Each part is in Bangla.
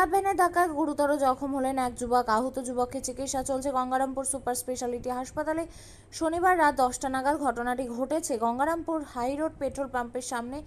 ধাক্কায় গুরুতর জখম হলেন এক যুবক। আহত যুবককে চিকিৎসা চলছে গঙ্গারামপুর সুপার স্পেশালিটি হাসপাতালে। শনিবার রাত দশটা নাগাদ ঘটনাটি ঘটেছে গঙ্গারামপুর হাইরোড পেট্রোল পাম্পের সামনে।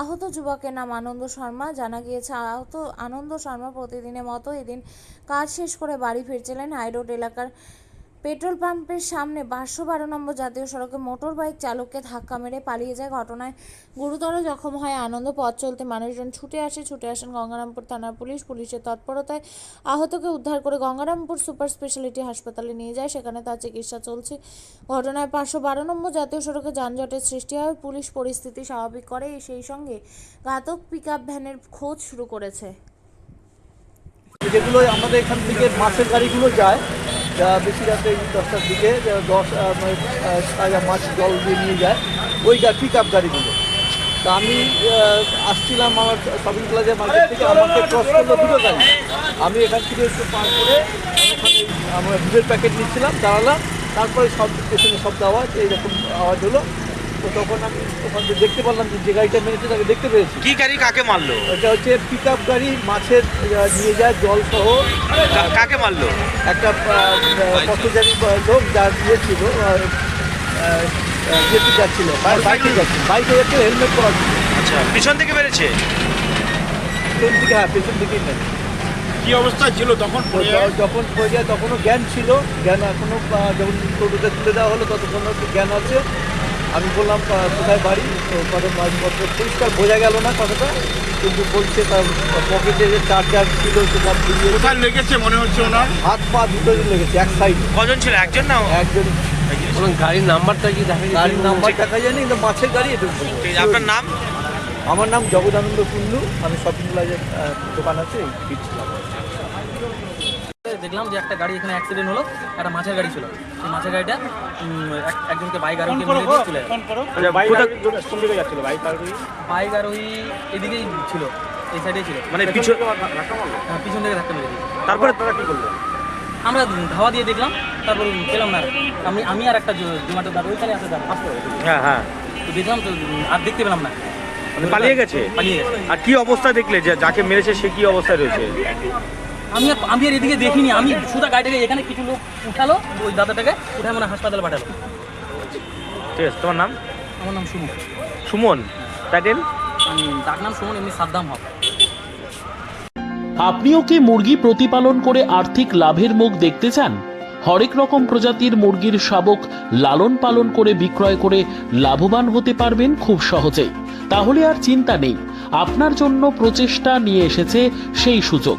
আহত যুবকের নাম আনন্দ শর্মা। জানা গিয়েছে, আহত আনন্দ শর্মা প্রতিদিনের মতো এদিন কাজ শেষ করে বাড়ি ফিরছিলেন হাইরোড এলাকার পেট্রোল পাম্পের সামনে বারশো বারো নম্বর জাতীয় সড়কে মোটর বাইক চালককে ধাক্কা মেরে পালিয়ে যায় ঘটনায়। গুরুতর জখম হয় আনন্দ, পথ চলতে মানুষজন ছুটে আসে, ছুটে আসেন গঙ্গারামপুর থানার পুলিশ। পুলিশের তৎপরতায় আহতকে উদ্ধার করে গঙ্গারামপুর সুপার স্পেশালিটি হাসপাতালে নিয়ে যায়, সেখানে তার চিকিৎসা চলছে। ঘটনায় পাঁচশো বারো নম্বর জাতীয় সড়কে যানজটের সৃষ্টি হয়, পুলিশ পরিস্থিতি স্বাভাবিক করে, সেই সঙ্গে ঘাতক পিক ভ্যানের খোঁজ শুরু করেছে। যেগুলো আমাদের এখান থেকে মাছের গাড়িগুলো যায় বেশি রাতে দশটার দিকে দশ সাজা মানে, মাছ জল দিয়ে নিয়ে যায়। ওই পিক আপ গাড়িগুলো। তা আমি আসছিলাম আমার শপিং প্লাজা মার্কেট থেকে আমাকে ক্রস করল দুটো গাড়ি। আমি এখান থেকে একটু পার করে আমরা দুধের প্যাকেট নিচ্ছিলাম দাঁড়ালাম। তারপরে সব স্টেশনে শব্দ আওয়াজ এইরকম আওয়াজ হলো। তো তখন আমি ওখান থেকে দেখতে পারলাম যে যে গাড়িটা মেরেছে তাকে দেখতে পেয়েছি। কি গাড়ি কাকে মারলো? এটা হচ্ছে পিক আপ গাড়ি মাছের নিয়ে যায় জল সহ। কাকে মারলো? একটা পথচারী লোক যার ইয়ে ছিল যেতে যাচ্ছিল বাইকে যাচ্ছিল বাইকে যাচ্ছে হেলমেট পরা আচ্ছা পিছন থেকে পেছন দিকে হ্যাঁ পেছন দিকেই নেই কি অবস্থা ছিল তখন? য- যখন পড়ে যায় তখনও জ্ঞান ছিল। জ্ঞান এখনও যখন টোটোতে তুলে দেওয়া হলো ততক্ষণও একটু জ্ঞান আছে। আমি বললাম কোথায় বাড়ি? তো মাঝপত্র পরিষ্কার বোঝা গেল না কথাটা কিন্তু বলছে তার পকেটে যে চার্জার ছিল সেটা দিয়ে কোথায় লেগেছে মনে হচ্ছে ওনার? হাত পা দুটোই লেগেছে এক সাইড কজন ছিল? একজন না একজন। গাড়ির নাম্বারটা কি দেখা গাড়ির নাম্বার দেখা যায়নি কিন্তু মাছের গাড়ি এটা আপনার নাম? আমার নাম জগদানন্দ কুন্ডু আমি শপিং প্লাজার দোকান আছে ফিরছিলাম দেখলাম যে একটা গাড়ি এখানে অ্যাক্সিডেন্ট হলো একটা মাছের গাড়ি ছিল। সেই মাছের গাড়িটা একজনকে বাইক আরোহী চলে বাইক আরোহী এদিকেই ছিল এই সাইডেই ছিল। মানে পিছন হ্যাঁ, পিছন থেকে ধাক্কা মেরে তারপরে তারা কি করল? আমরা ধাওয়া দিয়ে দেখলাম তারপর পেলাম না আমি আমি আর একটা জো- জোম্যাটো দাদা ওইখানে আছে দাদা হ্যাঁ হ্যাঁ। তো দেখলাম তো আর দেখতে পেলাম না। মানে পালিয়ে গেছে? পালিয়ে গেছে। আর কি অবস্থা দেখলে যে যাকে মেরেছে সে কি অবস্থায় রয়েছে? আমি আর আমি আর এদিকে দেখিনি আমি সুদা গাড়িটাকে এখানে কিছু লোক উঠালো ওই দাদাটাকে উঠে মানে হাসপাতালে পাঠালো। ঠিক আছে তোমার নাম? আমার নাম সুমু সুমন। টাইটেল ডাক নাম সুমন এমনি সাদ্দাম হক আপনিও কি মুরগি প্রতিপালন করে আর্থিক লাভের মুখ দেখতে চান? হরেক রকম প্রজাতির মুরগির শাবক লালন পালন করে বিক্রয় করে লাভবান হতে পারবেন খুব সহজেই। তাহলে আর চিন্তা নেই আপনার জন্য প্রচেষ্টা নিয়ে এসেছে সেই সুযোগ।